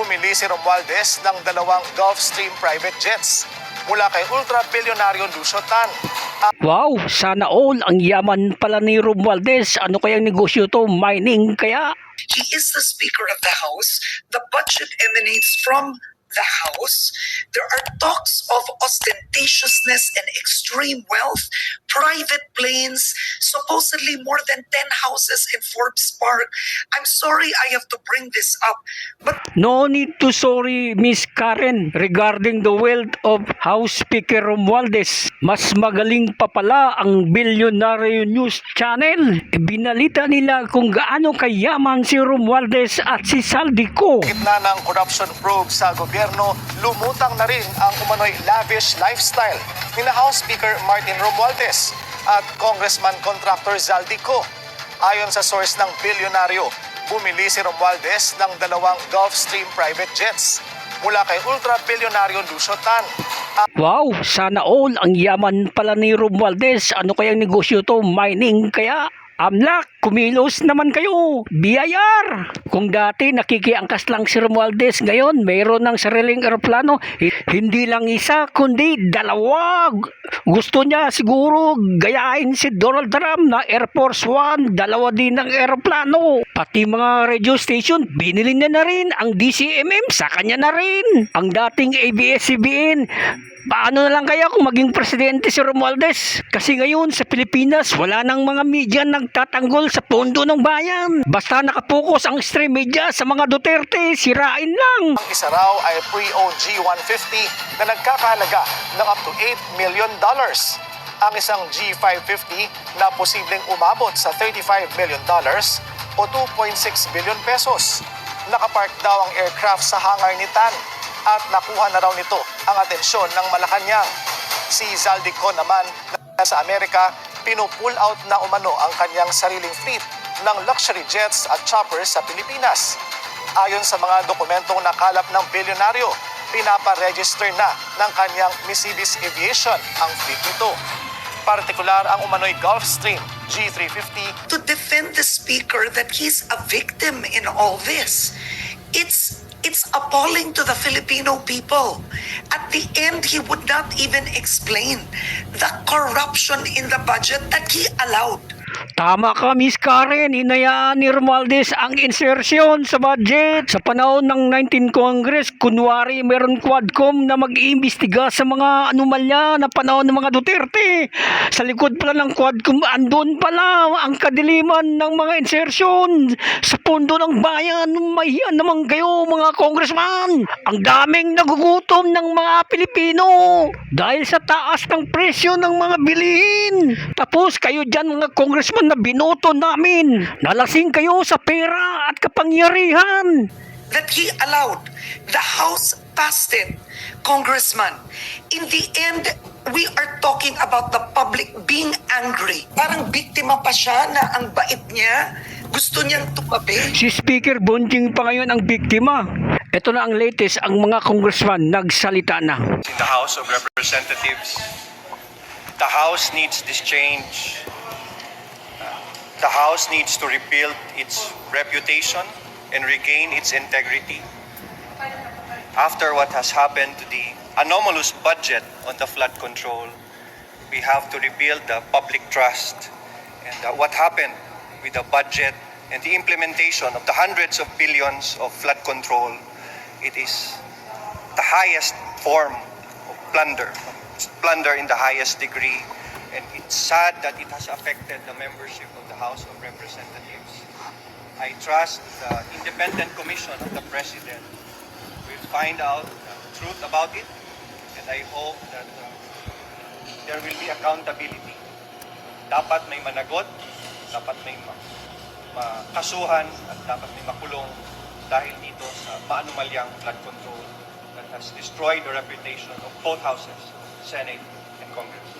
bumili si Romualdez ng dalawang Gulfstream private jets mula kay ultra-bilyonaryo Lucio Tan. Wow, sana all ang yaman pala ni Romualdez. Ano kayang negosyo to? Mining kaya? He is the Speaker of the House. The budget emanates from the House. There are talks of ostentatiousness and extreme wealth, private planes, supposedly more than 10 houses in Forbes Park. I'm sorry I have to bring this up, but No need to sorry, Miss Karen, regarding the wealth of House Speaker Romualdez. Mas magaling pa pala ang Billionaire News Channel. Binalita nila kung gaano kayaman si Romualdez at si Saldico. Gitna ng corruption probe sa gobyerno, lumutang na rin ang umano'y lavish lifestyle ni na House Speaker Martin Romualdez at Congressman Contractor Zaldico. Ayon sa source ng bilyonaryo, bumili si Romualdez ng dalawang Gulfstream private jets mula kay ultra-bilyonaryo Lucio Tan. Wow, sana all ang yaman pala ni Romualdez. Ano kayang negosyo to? Mining kaya? Amlak, kumilos naman kayo. Biyayar! Kung dati nakikiangkas lang si Romualdez, ngayon mayroon ng sariling eroplano. Hi- Hindi lang isa, kundi dalawa. Gu- Gusto niya siguro gayahin si Donald Trump na Air Force One. Dalawa din ng eroplano. Pati mga radio station, binili niya na rin. Ang DCMM, sa kanya na rin. Ang dating ABS-CBN, Paano na lang kaya kung maging presidente si Romualdez? Kasi ngayon sa Pilipinas, wala nang mga media nagtatanggol sa pondo ng bayan. Basta nakapokus ang stream media sa mga Duterte, sirain lang. Ang isa raw ay pre-owned G150 na nagkakahalaga ng up to 8 million dollars. Ang isang G550 na posibleng umabot sa 35 million dollars o 2.6 billion pesos. Nakapark daw ang aircraft sa hangar ni Tan at nakuha na raw nito ang atensyon ng Malacanang. Si Zaldico naman na sa Amerika, pinupull out na umano ang kanyang sariling fleet ng luxury jets at choppers sa Pilipinas. Ayon sa mga dokumentong nakalap ng bilyonaryo, pinapa-register na ng kanyang Mercedes Aviation ang fleet nito. Partikular ang umano'y Gulfstream G350 to defend the speaker that he's a victim in all this. It's it's appalling to the Filipino people. At the end, he would not even explain the corruption in the budget that he allowed. Tama ka, Miss Karen. Hinayaan ni Romualdez ang insertion sa budget. Sa panahon ng 19 Congress, kunwari meron quadcom na mag-iimbestiga sa mga anomalya na panahon ng mga Duterte. Sa likod pala ng quadcom, andun pala ang kadiliman ng mga insertion sa pondo ng bayan. Mahiyan naman kayo, mga congressman. Ang daming nagugutom ng mga Pilipino dahil sa taas ng presyo ng mga bilihin. Tapos kayo dyan mga congressman na binoto namin. Nalasing kayo sa pera at kapangyarihan. That he allowed. The House passed it, Congressman. In the end, we are talking about the public being angry. Parang biktima pa siya na ang bait niya. Gusto niyang tumabi. Si Speaker Bonjing pa ngayon ang biktima. Ito na ang latest, ang mga congressman nagsalita na. in the House of Representatives. The House needs this change. The House needs to rebuild its reputation and regain its integrity. After what has happened to the anomalous budget on the flood control, we have to rebuild the public trust. And uh, what happened with the budget and the implementation of the hundreds of billions of flood control, it is the highest form of plunder, plunder in the highest degree. And it's sad that it has affected the membership of the House of Representatives. I trust the independent commission of the President will find out the truth about it, and I hope that uh, there will be accountability. Dapat may managot, dapat may ma- makasuhan, at dapat may makulong dahil dito sa maanumalyang flood control that has destroyed the reputation of both houses, Senate and Congress.